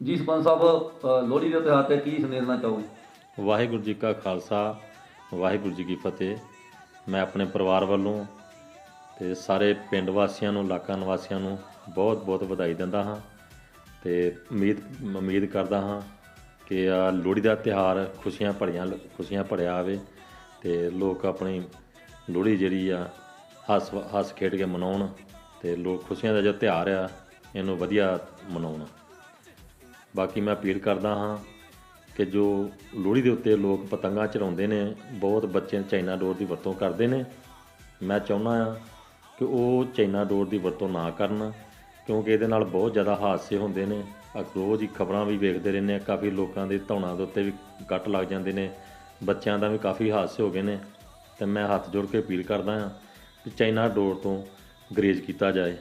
ਜੀ ਸਰਪੰਚ ਸਾਹਿਬ ਲੋਹੜੀ ਦੇ ਤਿਉਹਾਰ ਤੇ ਕੀ ਸੰਦੇਸ਼ ਦੇਣਾ ਚਾਹੋਗੇ? ਵਾਹਿਗੁਰੂ ਜੀ ਕਾ ਖਾਲਸਾ, ਵਾਹਿਗੁਰੂ ਜੀ ਕੀ ਫਤਿਹ। ਮੈਂ ਆਪਣੇ ਪਰਿਵਾਰ ਵੱਲੋਂ ਤੇ ਸਾਰੇ ਪਿੰਡ ਵਾਸੀਆਂ ਨੂੰ ਇਲਾਕਾ ਨਿਵਾਸੀਆਂ ਨੂੰ ਬਹੁਤ ਬਹੁਤ ਵਧਾਈ ਦਿੰਦਾ ਹਾਂ ਤੇ ਉਮੀਦ ਉਮੀਦ ਕਰਦਾ ਹਾਂ ਕਿ ਆ ਲੋਹੜੀ ਦਾ ਤਿਹਾਰ ਖੁਸ਼ੀਆਂ ਭਰੀਆਂ, ਖੁਸ਼ੀਆਂ ਭਰਿਆ ਆਵੇ ਤੇ ਲੋਕ ਆਪਣੀ ਲੋਹੜੀ ਜਿਹੜੀ ਆ ਹੱਸ ਹੱਸ ਖੇਡ ਕੇ ਮਨਾਉਣ ਤੇ ਲੋਕ ਖੁਸ਼ੀਆਂ ਦਾ ਜੋ ਤਿਉਹਾਰ ਆ, ਇਹਨੂੰ ਵਧੀਆ ਮਨਾਉਣ। ਬਾਕੀ ਮੈਂ ਅਪੀਲ ਕਰਦਾ ਹਾਂ ਕਿ ਜੋ ਲੋਹੜੀ ਦੇ ਉੱਤੇ ਲੋਕ ਪਤੰਗਾਂ ਚੜਾਉਂਦੇ ਨੇ, ਬਹੁਤ ਬੱਚੇ ਚਾਈਨਾ ਡੋਰ ਦੀ ਵਰਤੋਂ ਕਰਦੇ ਨੇ। ਮੈਂ ਚਾਹੁੰਦਾ ਆ ਕਿ ਉਹ ਚਾਈਨਾ ਡੋਰ ਦੀ ਵਰਤੋਂ ਨਾ ਕਰਨ, ਕਿਉਂਕਿ ਇਹਦੇ ਨਾਲ ਬਹੁਤ ਜ਼ਿਆਦਾ ਹਾਦਸੇ ਹੁੰਦੇ ਨੇ। ਰੋਜ਼ ਹੀ ਖਬਰਾਂ ਵੀ ਵੇਖਦੇ ਰਹਿੰਦੇ ਆ ਕਾਫੀ ਲੋਕਾਂ ਦੇ ਧੌਣਾਂ ਦੇ ਉੱਤੇ ਵੀ ਕੱਟ ਲੱਗ ਜਾਂਦੇ ਨੇ। ਬੱਚਿਆਂ ਦਾ ਵੀ ਕਾਫੀ ਹਾਦਸੇ ਹੋ ਗਏ ਨੇ, ਤੇ ਮੈਂ ਹੱਥ ਜੋੜ ਕੇ ਅਪੀਲ ਕਰਦਾ ਆ ਕਿ ਚਾਈਨਾ ਡੋਰ ਤੋਂ ਗਰੇਜ ਕੀਤਾ ਜਾਏ।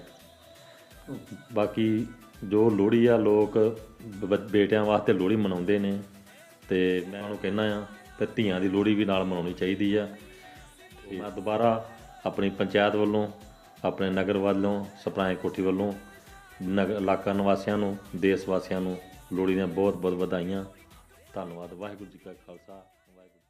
ਬਾਕੀ ਜੋ ਲੋਹੜੀ ਆ, ਲੋਕ ਬੇਟਿਆਂ ਵਾਸਤੇ ਲੋਹੜੀ ਮਨਾਉਂਦੇ ਨੇ ਤੇ ਮੈਂ ਉਹਨੂੰ ਕਹਿੰਦਾ ਆ ਤੇ ਧੀਆਂ ਦੀ ਲੋਹੜੀ ਵੀ ਨਾਲ ਮਨਾਉਣੀ ਚਾਹੀਦੀ ਆ। ਮੈਂ ਦੁਬਾਰਾ ਆਪਣੀ ਪੰਚਾਇਤ ਵੱਲੋਂ, ਆਪਣੇ ਨਗਰ ਵੱਲੋਂ ਸਪਰਾਏ ਕੋਠੀ ਵੱਲੋਂ ਨਗਰ ਇਲਾਕਾ ਨਿਵਾਸੀਆਂ ਨੂੰ, ਦੇਸ਼ ਵਾਸੀਆਂ ਨੂੰ ਲੋਹੜੀ ਦੀਆਂ ਬਹੁਤ ਬਹੁਤ ਵਧਾਈਆਂ। ਧੰਨਵਾਦ, ਵਾਹਿਗੁਰੂ ਜੀ ਕਾ ਖਾਲਸਾ, ਵਾਹਿਗੁਰੂ